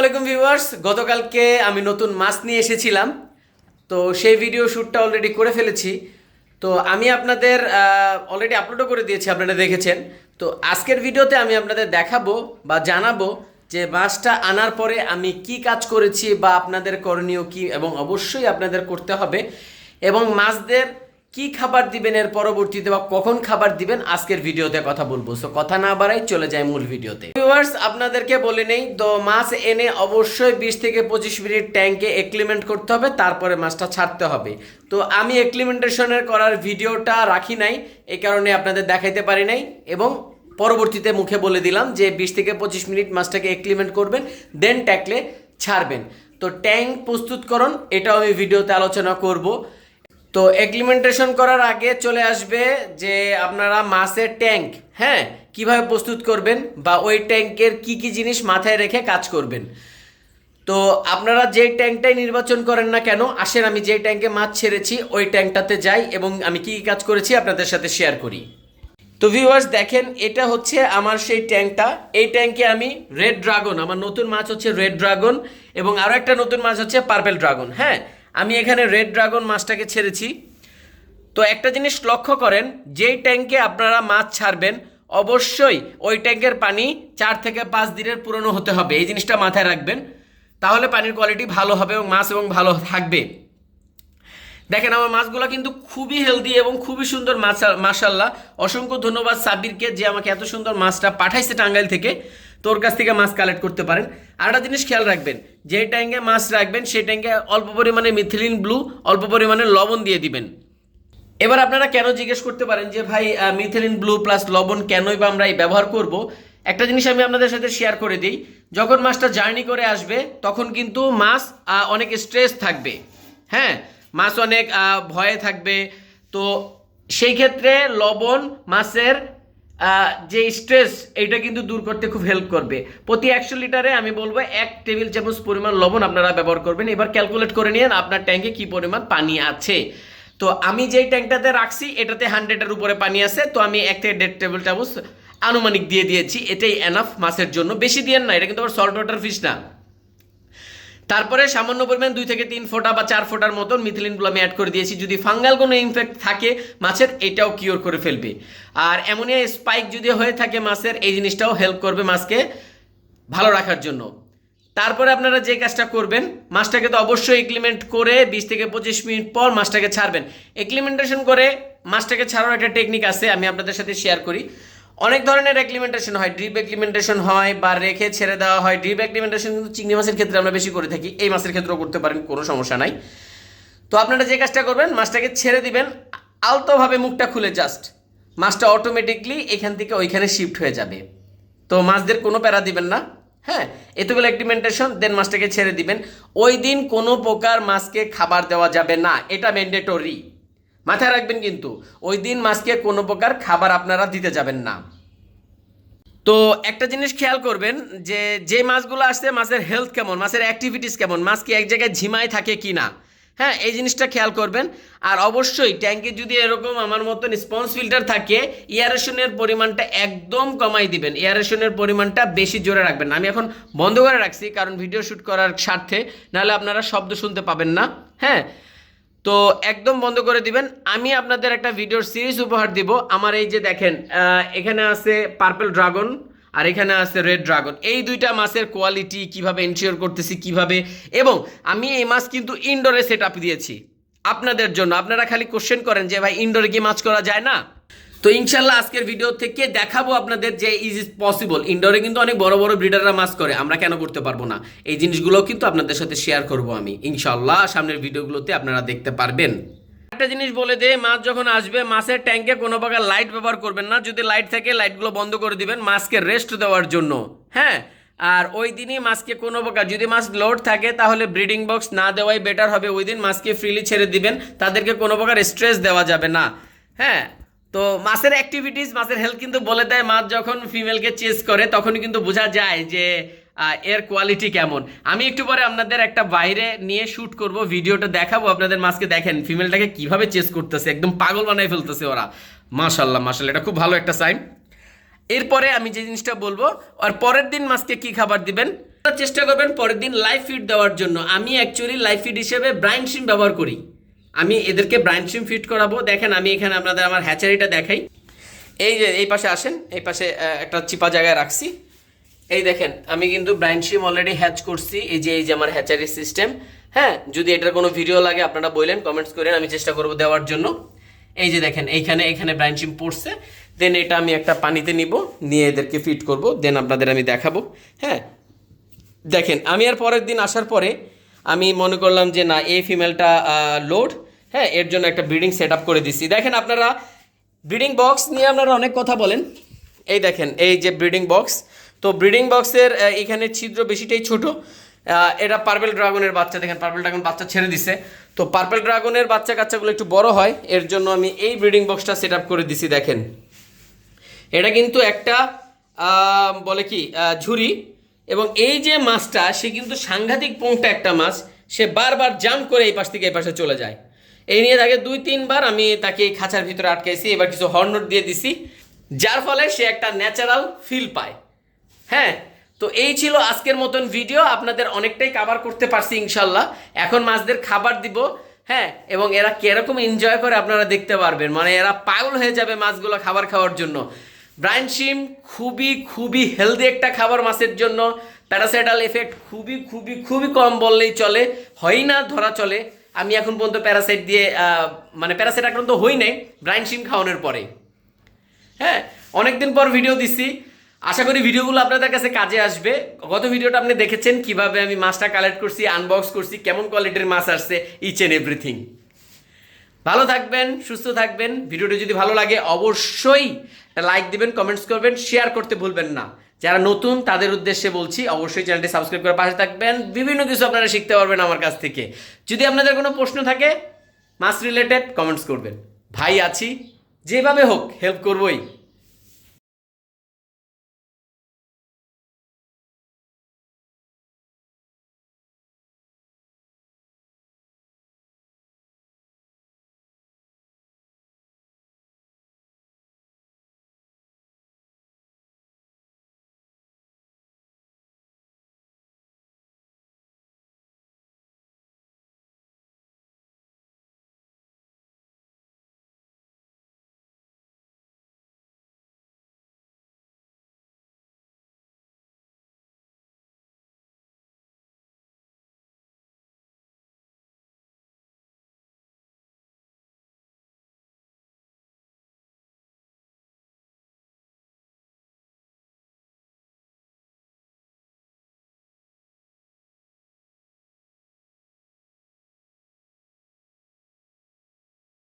আলাইকুম ভিউয়ার্স, গতকালকে আমি নতুন মাছ নিয়ে এসেছিলাম। তো সেই ভিডিও শ্যুটটা অলরেডি করে ফেলেছি। তো আমি আপনাদের অলরেডি আপলোডও করে দিয়েছি, আপনারা দেখেছেন। তো আজকের ভিডিওতে আমি আপনাদের দেখাবো বা জানাব যে মাছটা আনার পরে আমি কি কাজ করেছি বা আপনাদের করণীয় কি এবং অবশ্যই আপনাদের করতে হবে। এবং মাছদের কি খাবার দিবেন এর পরবর্তীতে বা কখন খাবার দিবেন, আজকের ভিডিওতে কথা বলব। সো কথা না বাড়াই চলে যায় মূল ভিডিওতে। ভিউয়ার্স আপনাদেরকে বলে নেই তো মাছ এনে অবশ্যই বিশ থেকে পঁচিশ মিনিট ট্যাঙ্কে এক্লিমেন্ট করতে হবে, তারপরে মাছটা ছাড়তে হবে। তো আমি এক্লিমেন্টেশনের করার ভিডিওটা রাখি নাই এই কারণে আপনাদের দেখাইতে পারি নাই, এবং পরবর্তীতে মুখে বলে দিলাম যে বিশ থেকে পঁচিশ মিনিট মাছটাকে এক্লিমেন্ট করবেন দেন ট্যাকলে ছাড়বেন। তো ট্যাঙ্ক প্রস্তুতকরণ, এটাও আমি ভিডিওতে আলোচনা করব। তো এক্লিমেন্টেশন করার আগে চলে আসবে যে আপনারা মাছের ট্যাঙ্ক হ্যাঁ কীভাবে প্রস্তুত করবেন বা ওই ট্যাঙ্কের কি কি জিনিস মাথায় রেখে কাজ করবেন। তো আপনারা যে ট্যাঙ্কটাই নির্বাচন করেন না কেন, আসেন আমি যে ট্যাঙ্কে মাছ ছেড়েছি, ওই ট্যাঙ্কটাতে যাই এবং আমি কি কি কাজ করেছি আপনাদের সাথে শেয়ার করি। তো ভিউয়ার্স দেখেন, এটা হচ্ছে আমার সেই ট্যাঙ্কটা। এই ট্যাঙ্কে আমি রেড ড্রাগন, আমার নতুন মাছ হচ্ছে রেড ড্রাগন এবং আরও একটা নতুন মাছ হচ্ছে পার্পেল ড্রাগন হ্যাঁ? আমি এখানে রেড ড্রাগন মাছটাকে ছেড়েছি। তো একটা জিনিস লক্ষ্য করেন, যেই ট্যাঙ্কে আপনারা মাছ ছাড়বেন, অবশ্যই ওই ট্যাঙ্কের পানি চার থেকে পাঁচ দিনের পুরনো হতে হবে। এই জিনিসটা মাথায় রাখবেন। তাহলে পানির কোয়ালিটি ভালো হবে এবং মাছ এবং ভালো থাকবে। দেখেন, আমার মাছগুলো কিন্তু খুবই হেলদি এবং খুবই সুন্দর মাছ মাশাল্লাহ অসংখ্য ধন্যবাদ সাবিরকে যে আমাকে এত সুন্দর মাছটা পাঠাইছে টাঙ্গাইল থেকে। তোর কাছ থেকে মাছ কালেক্ট করতে পারেন। আর একটা জিনিস খেয়াল রাখবেন, যে ট্যাঙ্কে মাছ রাখবেন, সেই ট্যাঙ্কে অল্প পরিমাণে মিথিলিন ব্লু অল্প পরিমাণে লবণ দিয়ে দিবেন। এবার আপনারা কেন জিজ্ঞেস করতে পারেন যে, ভাই মিথিলিন ব্লু প্লাস লবণ কেনই বা আমরা এই ব্যবহার করব? একটা জিনিস আমি আপনাদের সাথে শেয়ার করে দিই, যখন মাছটা জার্নি করে আসবে, তখন কিন্তু মাছ অনেক স্ট্রেস থাকবে। হ্যাঁ মাছ অনেক ভয়ে থাকবে। তো সেই ক্ষেত্রে লবণ মাছের যে স্ট্রেস এটা কিন্তু দূর করতে খুব হেল্প করবে। প্রতি একশো লিটারে আমি বলব এক টেবিল চামচ পরিমাণ লবণ আপনারা ব্যবহার করবেন। এবার ক্যালকুলেট করে নিন আপনার ট্যাঙ্কে কি পরিমাণ পানি আছে। তো আমি যেই ট্যাঙ্কটাতে রাখছি, এটাতে হান্ড্রেডের উপরে পানি আছে। তো আমি এক থেকে দেড় টেবিল চামচ আনুমানিক দিয়ে দিয়েছি। এটাই এনাফ মাছের জন্য। বেশি দিয়েন না, এটা কিন্তু আবার সল্ট ওয়াটার ফিশ না। তারপরে সামান্য পরিমাণ দুই থেকে তিন ফোঁটা বা চার ফোঁটার মতন মিথিলিনগুলো আমি অ্যাড করে দিয়েছি। যদি ফাঙ্গাল কোনো ইনফেক্ট থাকে মাছের, এটাও কিওর করে ফেলবে। আর অ্যামোনিয়া স্পাইক যদি হয়ে থাকে মাছের, এই জিনিসটাও হেল্প করবে মাছকে ভালো রাখার জন্য। তারপরে আপনারা যে কাজটা করবেন, মাছটাকে তো অবশ্যই এক্লিমেন্ট করে বিশ থেকে পঁচিশ মিনিট পর মাছটাকে ছাড়বেন। এক্লিমেন্টেশন করে মাছটাকে ছাড়ার একটা টেকনিক আছে, আমি আপনাদের সাথে শেয়ার করি। অনেক ধরনের এক্লিমেন্টেশন হয় ড্রিপ এক্লিমেন্টেশন হয় বা রেখে ছেড়ে দেওয়া হয়। ড্রিপ এক্লিমেন্টেশন কিন্তু চিংড়ি মাছের ক্ষেত্রে আমরা বেশি করে থাকি, এই মাছের ক্ষেত্রেও করতে পারেন, কোনো সমস্যা নাই। তো আপনারা যে কাজটা করবেন, মাছটাকে ছেড়ে দিবেন, আলতোভাবে মুখটা খুলে জাস্ট মাছটা অটোমেটিকলি এখান থেকে ওইখানে শিফট হয়ে যাবে। তো মাছদের কোনো প্যারা দিবেন না হ্যাঁ এতগুলো অ্যাক্টিমেন্টেশন দেন মাছটাকে ছেড়ে দিবেন। ওই দিন কোনো প্রকার মাছকে খাবার দেওয়া যাবে না, এটা ম্যান্ডেটরি মাথায় রাখবেন কিন্তু, ওই দিন মাছকে কোনো প্রকার খাবার আপনারা দিতে যাবেন না। তো একটা জিনিস খেয়াল করবেন যে যে মাছগুলো আসছে, মাছের হেলথ কেমন, মাছের অ্যাক্টিভিটিস কেমন, মাছ কি এক জায়গায় ঝিমায় থাকে কি না? হ্যাঁ এই জিনিসটা খেয়াল করবেন। আর অবশ্যই ট্যাঙ্কে যদি এরকম আমার মতন স্পঞ্জ ফিল্টার থাকে এয়ারেশনের পরিমাণটা একদম কমাই দিবেন। এয়ারেশনের পরিমাণটা বেশি জোরে রাখবেন আমি এখন বন্ধ করে রাখছি, কারণ ভিডিও শ্যুট করার স্বার্থে, নাহলে আপনারা শব্দ শুনতে পাবেন না। হ্যাঁ তো একদম বন্ধ করে দিবেন। আমি আপনাদের একটা ভিডিওর সিরিজ উপহার দিব। আমার এই যে দেখেন এখানে আছে পার্পল ড্রাগন আর এখানে আছে রেড ড্রাগন এই দুইটা মাছের কোয়ালিটি কীভাবে এনশিওর করতেছি, কীভাবে? এবং আমি এই মাছ কিন্তু ইনডোরে সেট আপ দিয়েছি। আপনাদের জন্য। আপনারা খালি কোশ্চেন করেন যে, ভাই ইনডোরে কি মাছ করা যায় না? তো ইনশাল্লাহ আজকের ভিডিও থেকে দেখাবো আপনাদের যে ইজ ইজ পসিবল ইনডোরে কিন্তু অনেক বড় বড় ব্রিডাররা মাছ করে, আমরা কেন করতে পারব না? এই জিনিসগুলো কিন্তু আপনাদের সাথে শেয়ার করব আমি। ইনশাল্লাহ সামনের ভিডিওগুলোতে আপনারা দেখতে পারবেন। একটা জিনিস বলে দে মাছ যখন আসবে মাছের ট্যাঙ্কে কোনো প্রকার লাইট ব্যবহার করবেন না। যদি লাইট থাকে লাইটগুলো বন্ধ করে দিবেন মাছকে রেস্ট দেওয়ার জন্য। হ্যাঁ? আর ওই দিনই মাছকে কোনো প্রকার, যদি মাছ লোড থাকে, তাহলে ব্রিডিং বক্স না দেওয়াই বেটার হবে। ওই দিন মাছকে ফ্রিলি ছেড়ে দিবেন। তাদেরকে কোনো প্রকার স্ট্রেস দেওয়া যাবে না। হ্যাঁ? তো মাছের অ্যাক্টিভিটিস মাছের হেলথ কিন্তু বলে দেয়। মাছ যখন ফিমেলকে চেস করে, তখনই কিন্তু বোঝা যায় যে এর কোয়ালিটি কেমন। আমি একটু পরে আপনাদের একটা বাইরে নিয়ে শ্যুট করব, ভিডিওটা দেখাবো, আপনাদের মাছকে দেখেন। ফিমেলটাকে কীভাবে চেস করতেছে, একদম পাগল বানায় ফেলতেছে ওরা। মাশাল্লাহ মাশাল্লাহ এটা খুব ভালো একটা সাইন এরপরে আমি যে জিনিসটা বলব, আর পরের দিন মাছকে কি খাবার দিবেন? চেষ্টা করবেন পরের দিন লাইফ ফিড দেওয়ার জন্য। আমি অ্যাকচুয়ালি লাইফ ফিড হিসেবে ব্রাইন সিম ব্যবহার করি। আমি এদেরকে ব্রাইন সিম ফিট করাবো। দেখেন, আমি এখানে আপনাদের আমার হ্যাচারিটা দেখাই। এই যে, এই পাশে আসেন, এই পাশে একটা চিপা জায়গায় রাখছি। এই দেখেন, আমি কিন্তু ব্রাইন সিম অলরেডি হ্যাচ করছি। এই যে এই যে আমার হ্যাচারি সিস্টেম হ্যাঁ যদি এটার কোনো ভিডিও লাগে, আপনারা বললেন কমেন্টস করেন, আমি চেষ্টা করব দেওয়ার জন্য। এই যে দেখেন, এইখানে, এখানে ব্রাইন সিম পড়ছে। দেন এটা আমি একটা পানিতে নিব, নিয়ে এদেরকে ফিট করব। দেন আপনাদের আমি দেখাবো। হ্যাঁ দেখেন, আমি আর পরের দিন আসার পরে আমি মনে করলাম যে না, এই ফিমেলটা লোড হ্যাঁ এর জন্য একটা ব্রিডিং সেট আপ করে দিছি দেখেন আপনারা ব্রিডিং বক্স নিয়ে আপনারা অনেক কথা বলেন। এই দেখেন, এই যে ব্রিডিং বক্স তো ব্রিডিং বক্সের এখানে ছিদ্র বেশিটাই ছোট। এটা পার্পেল ড্রাগনের বাচ্চা, দেখেন পার্পেল ড্রাগন বাচ্চা ছেড়ে দিছে। তো পার্পেল ড্রাগনের বাচ্চা কাচ্চাগুলো একটু বড় হয়, এর জন্য আমি এই ব্রিডিং বক্সটা সেট আপ করে দিছি, দেখেন। এটা কিন্তু একটা বলে কি ঝুড়ি। এবং এই যে মাছটা, সে কিন্তু সাংঘাতিক পোংটা একটা মাছ, সে বারবার জাম্প করে এই পাশ থেকে এই পাশে চলে যায়। এই নিয়ে তাকে দুই, তিনবার আমি তাকে এই খাঁচার ভিতরে আটকাইছি, এবার কিছু হর্নট দিয়ে দিছি, যার ফলে সে একটা ন্যাচারাল ফিল পায়। হ্যাঁ তো এই ছিল আজকের মতন ভিডিও আপনাদের অনেকটাই কাভার করতে পারছি ইনশাল্লাহ। এখন মাছদের খাবার দিব হ্যাঁ এবং এরা কীরকম এনজয় করে আপনারা দেখতে পারবেন। মানে এরা পাগল হয়ে যাবে মাছগুলো খাবার খাওয়ার জন্য। ব্রাইন শিম খুবই খুবই হেলদি একটা খাবার মাছের জন্য। প্যারাসাইটাল এফেক্ট খুবই খুবই খুবই কম বললেই চলে। হয় না, ধরা চলে। আমি এখন পর্যন্ত প্যারাসাইট দিয়ে মানে প্যারাসাইট আক্রান্ত হই নাই, ব্রাইন শিম খাওয়ানোর পরে। হ্যাঁ অনেকদিন পর ভিডিও দিছি। আশা করি ভিডিওগুলো আপনাদের কাছে কাজে আসবে। গত ভিডিওটা আপনি দেখেছেন কীভাবে আমি মাছটা কালেক্ট করছি আনবক্স করছি, কেমন কোয়ালিটির মাছ আসছে ইচ এন্ড এভরিথিং ভালো থাকবেন, সুস্থ থাকবেন। ভিডিওটি যদি ভালো লাগে, অবশ্যই লাইক দিবেন কমেন্টস করবেন শেয়ার করতে ভুলবেন না। যারা নতুন, তাদের উদ্দেশ্যে বলছি, অবশ্যই চ্যানেলটি সাবস্ক্রাইব করে পাশে থাকবেন। বিভিন্ন কিছু আপনারা শিখতে পারবেন আমার কাছ থেকে। যদি আপনাদের কোনো প্রশ্ন থাকে মাস রিলেটেড কমেন্টস করবেন। ভাই আছি, যেভাবে হোক হেল্প করবই।